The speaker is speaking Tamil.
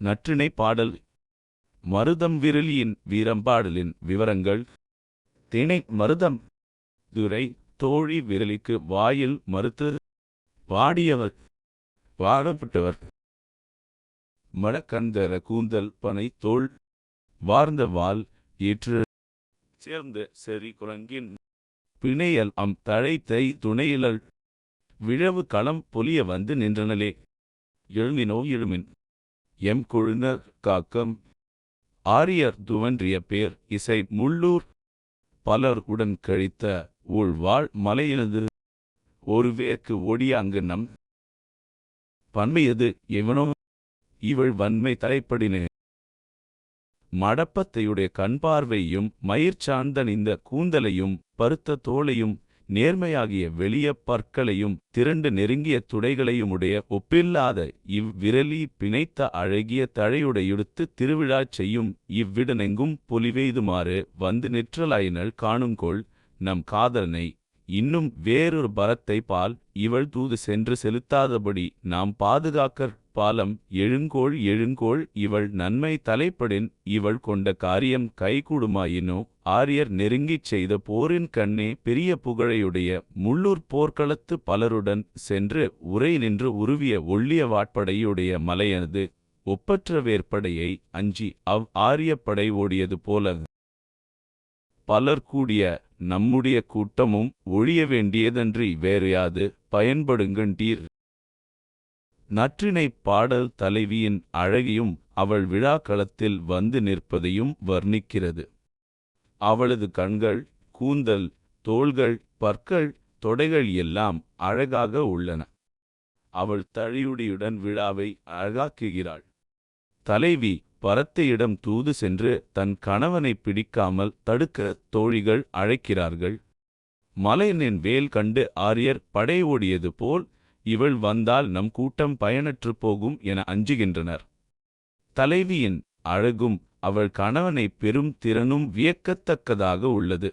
நற்றிணை பாடல். மருதம் விரலியின் வீரம்பாடலின் விவரங்கள். திணை மருதம். துரை தோழி விரலிக்கு வாயில் மறுத்து. பாடியவர். பாடப்பட்டவர். மழக்கந்தர கூந்தல் பனை தோள் வார்ந்த வால் ஏற்று. சேர்ந்த செறி குரங்கின். பிணையல் அம் தழைத்தை துணையிலள் விழவு களம் பொலிய வந்து நின்றனலே. எழுமினோ எழுமின். எம் கொழுனர் காக்கம். ஆரியர் துவன்றிய பேர் இசை முள்ளூர். பலர் உடன் கழித்த உள்வாழ் மலையினது. ஒரு வேக்கு ஒடியாங்கு நம். பன்மையது எவனோ. இவள் வன்மை தலைப்படினே. மடப்பத்தையுடைய கண்பார்வையும் மயிர்ச்சார்ந்தன் இந்த கூந்தலையும் பருத்த தோளையும் நேர்மையாகிய வெளிய பற்களையும் திரண்டு நெருங்கிய துடைகளையுமுடைய ஒப்பில்லாத இவ்விரலி பிணைத்த அழகிய தழையுடையுடுத்து திருவிழாச் செய்யும் இவ்விடனெங்கும் பொலிவெய்துமாறு வந்து நிற்றலாயினள் காணுங்கொள் நம் காதலனை. இன்னும் வேறொரு பரத்தை பால் இவள் தூது சென்று செலுத்தாதபடி நாம் பாதுகாக்கற் பாலம் எழுங்கோள் எழுங்கோள் இவள் நன்மை தலைப்படின் இவள் கொண்ட காரியம் கைகூடுமாயினோ ஆரியர் நெருங்கிச் செய்த போரின் கண்ணே பெரிய புகழையுடைய முள்ளூர் போர்க்களத்து பலருடன் சென்று உரை நின்று உருவிய ஒள்ளிய வாட்படையுடைய மலையனது ஒப்பற்ற வேற்படையை அஞ்சி அவ் ஆரியப்படை ஓடியது போல. பலர் கூடிய நம்முடைய கூட்டமும் ஒழிய வேண்டியதன்றி வேறையாது பயன்படுங்கண்டீர் நற்றினைப் பாடல் தலைவியின் அழகியும் அவள் விழாக்களத்தில் வந்து நிற்பதையும் வர்ணிக்கிறது. அவளது கண்கள் கூந்தல் தோள்கள் பற்கள் தொடைகள் எல்லாம் அழகாக உள்ளன. அவள் தழியுடியுடன் விழாவை அழகாக்குகிறாள். தலைவி பரத்தையிடம் தூது சென்று தன் கணவனை பிடிக்காமல் தடுக்க தோழிகள் அழைக்கிறார்கள். மலையனின் வேல் கண்டு ஆரியர் படை ஓடியது போல் இவள் வந்தால் நம் கூட்டம் பயனற்று போகும் என அஞ்சுகின்றனர். தலைவியின் அழகும் அவள் கணவனை பெரும் திறனும் வியக்கத்தக்கதாக உள்ளது.